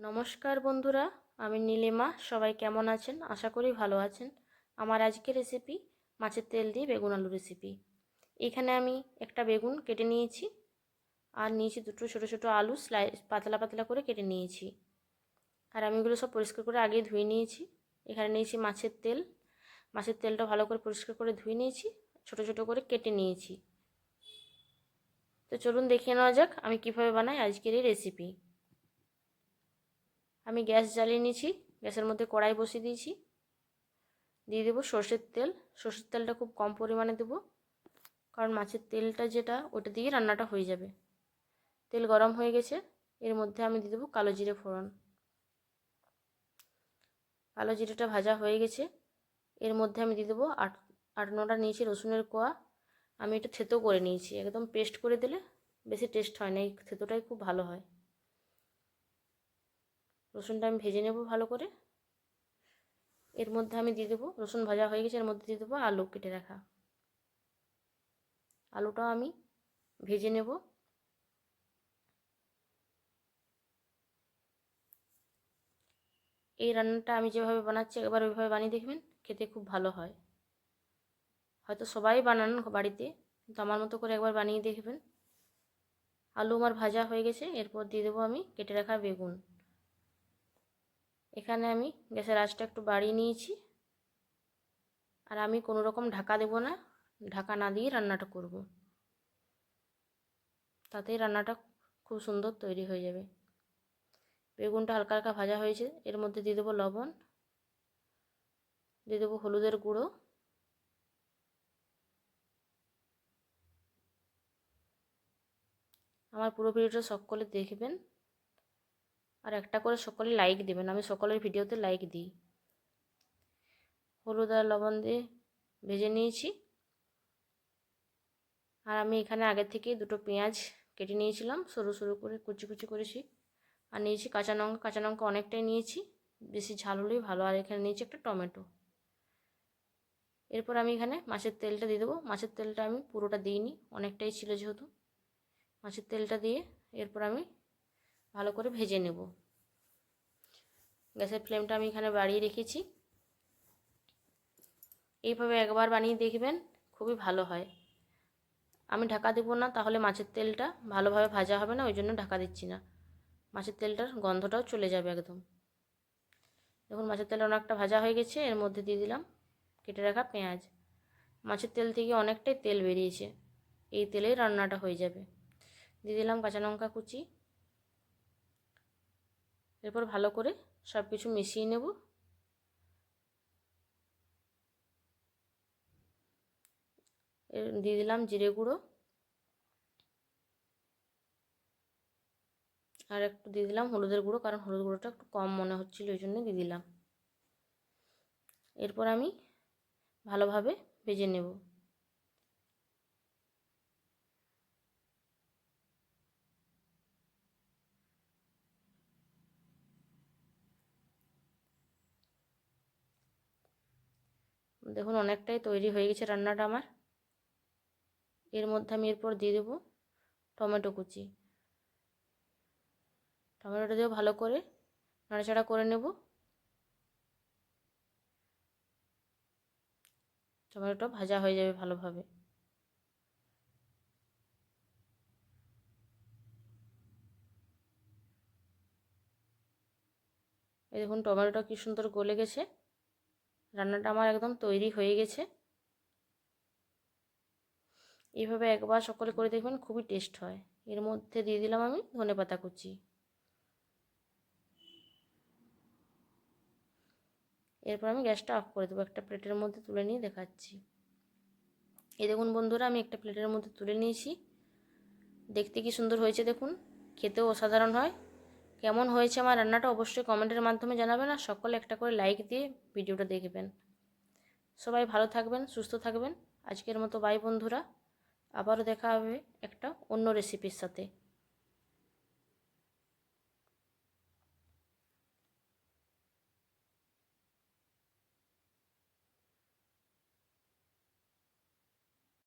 নমস্কার বন্ধুরা, আমি নীলিমা। সবাই কেমন আছেন? আশা করি ভালো আছেন। আমার আজকের রেসিপি মাছের তেল দিয়ে বেগুন আলু রেসিপি এখানে আমি একটা বেগুন কেটে নিয়েছি আর নিয়েছি দুটো ছোটো ছোটো আলু স্লাইস পাতলা পাতলা করে কেটে নিয়েছি। আর আমি এগুলো সব পরিষ্কার করে আগে ধুয়ে নিয়েছি। এখানে নিয়েছি মাছের তেল। মাছের তেলটা ভালো করে পরিষ্কার করে ধুয়ে নিয়েছি, ছোটো ছোটো করে কেটে নিয়েছি। তো চলুন দেখিয়ে নেওয়া যাক আমি কীভাবে বানাই আজকের এই রেসিপি আমি গ্যাস জ্বালিয়ে নিয়েছি, গ্যাসের মধ্যে কড়াই বসিয়ে দিয়েছি। দিয়ে দেবো সর্ষের তেল, সর্ষের তেলটা খুব কম পরিমাণে দেবো, কারণ মাছের তেলটা যেটা, ওটা দিয়ে রান্নাটা হয়ে যাবে। তেল গরম হয়ে গেছে, এর মধ্যে আমি দিয়ে দেবো কালো জিরে ফোড়ন। কালো জিরেটা ভাজা হয়ে গেছে, এর মধ্যে আমি দিয়ে দেবো আট আট নটা নিয়েছি রসুনের কোয়া। আমি এটা থেতো করে নিয়েছি, একদম পেস্ট করে দিলে বেশি টেস্ট হয় না, এই থেতোটাই খুব ভালো হয়। রসুনটা আমি ভেজে নেব ভালো করে। এর মধ্যে আমি দিয়ে দেবো, রসুন ভাজা হয়ে গেছে, এর মধ্যে দিয়ে দেবো আলু কেটে রাখা। আলুটাও আমি ভেজে নেব। এই রান্নাটা আমি যেভাবে বানাচ্ছি, একবার ওইভাবে বানিয়ে দেখবেন, খেতে খুব ভালো হয়। হয়তো সবাই বানান বাড়িতে, কিন্তু আমার মতো করে একবার বানিয়ে দেখবেন। আলু আমার ভাজা হয়ে গেছে, এরপর দিয়ে দেবো আমি কেটে রাখা বেগুন। এখানে আমি গ্যাসের আঁচটা একটু বাড়িয়ে নিয়েছি। আর আমি কোনো রকম ঢাকা দেব না, ঢাকা না দিয়ে রান্নাটা করব। তাতেই রান্নাটা খুব সুন্দর তৈরি হয়ে যাবে। বেগুনটা হালকা হালকা ভাজা হয়েছে, এর মধ্যে দিয়ে দেবো লবণ, দিয়ে দেবো হলুদের গুঁড়ো। আমার পুরো ভিডিওটা সকলে দেখবেন। আর একটা করে সকলে লাইক দেবেন। আমি সকলের ভিডিওতে লাইক দিই। হলুদ আর লবণ দিয়ে ভেজে নিয়েছি। আর আমি এখানে আগে থেকে দুটো পেঁয়াজ কেটে নিয়েছিলাম। সরু সরু করে, কুচি কুচি করেছি। আর নিয়েছি কাঁচা লঙ্কা। কাঁচা লঙ্কা অনেকটাই নিয়েছি। বেশি ঝাল হলেই ভালো। আর এখানে নিয়েছি একটা টমেটো। এরপর আমি এখানে মাছের তেলটা দিয়ে দেবো। মাছের তেলটা আমি পুরোটা দিইনি। অনেকটাই ছিল যেহেতু। মাছের তেলটা দিয়ে এরপর আমি ভালো করে ভেজে নেব। গ্যাসের ফ্লেমটা আমি এখানে বাড়িয়ে রেখেছি। এইভাবে একবার বানিয়ে দেখবেন খুবই ভালো হয়। আমি ঢাকা দেবো না, তাহলে মাছের তেলটা ভালোভাবে ভাজা হবে না, ওই জন্য ঢাকা দিচ্ছি না। মাছের তেলটার গন্ধটাও চলে যাবে একদম। দেখুন, মাছের তেল অনেকটা ভাজা হয়ে গেছে, এর মধ্যে দিয়ে দিলাম কেটে রাখা পেঁয়াজ। মাছের তেল থেকে অনেকটাই তেল বেরিয়েছে, এই তেলেই রান্নাটা হয়ে যাবে। দিয়ে দিলাম কাঁচা লঙ্কা কুচি। এরপর ভালো করে সব কিছু মিশিয়ে নেব। দিয়ে দিলাম জিরে গুঁড়ো। আর একটু দিয়ে দিলাম হলুদের গুঁড়ো, কারণ হলুদ গুঁড়োটা একটু কম মনে হচ্ছিল ওই জন্য দিয়ে দিলাম। এরপর আমি ভালোভাবে ভেজে নেব। দেখুন, অনেকটাই তৈরি হয়ে গেছে রান্নাটা আমার। এর মধ্যে আমি এরপর দিয়ে দেবো টমেটো কুচি। টমেটোটা দিয়েও ভালো করে নাড়াচাড়া করে নেব। টমেটোটা ভাজা হয়ে যাবে ভালোভাবে। এই দেখুন, টমেটোটা কি সুন্দর গলে গেছে। রান্নাটা আমার একদম তৈরি হয়ে গেছে। এইভাবে একবার সকলে করে দেখবেন খুবই টেস্ট হয়। এর মধ্যে দিয়ে দিলাম আমি ধনে পাতা কুচি। এরপর আমি গ্যাসটা অফ করে দেবো, একটা প্লেটের মধ্যে তুলে নিয়ে দেখাচ্ছি। এই দেখুন বন্ধুরা, আমি একটা প্লেটের মধ্যে তুলে নিয়েছি। দেখতে কি সুন্দর হয়েছে দেখুন। খেতেও অসাধারণ হয়। কেমন হয়েছে আমার রান্নাটা অবশ্যই কমেন্টের মাধ্যমে জানাবেন আর সকলে একটা করে লাইক দিয়ে ভিডিওটা দেখবেন। সবাই ভালো থাকবেন, সুস্থ থাকবেন। আজকের মতো বাই বন্ধুরা। আবারও দেখা হবে একটা অন্য রেসিপির সাথে।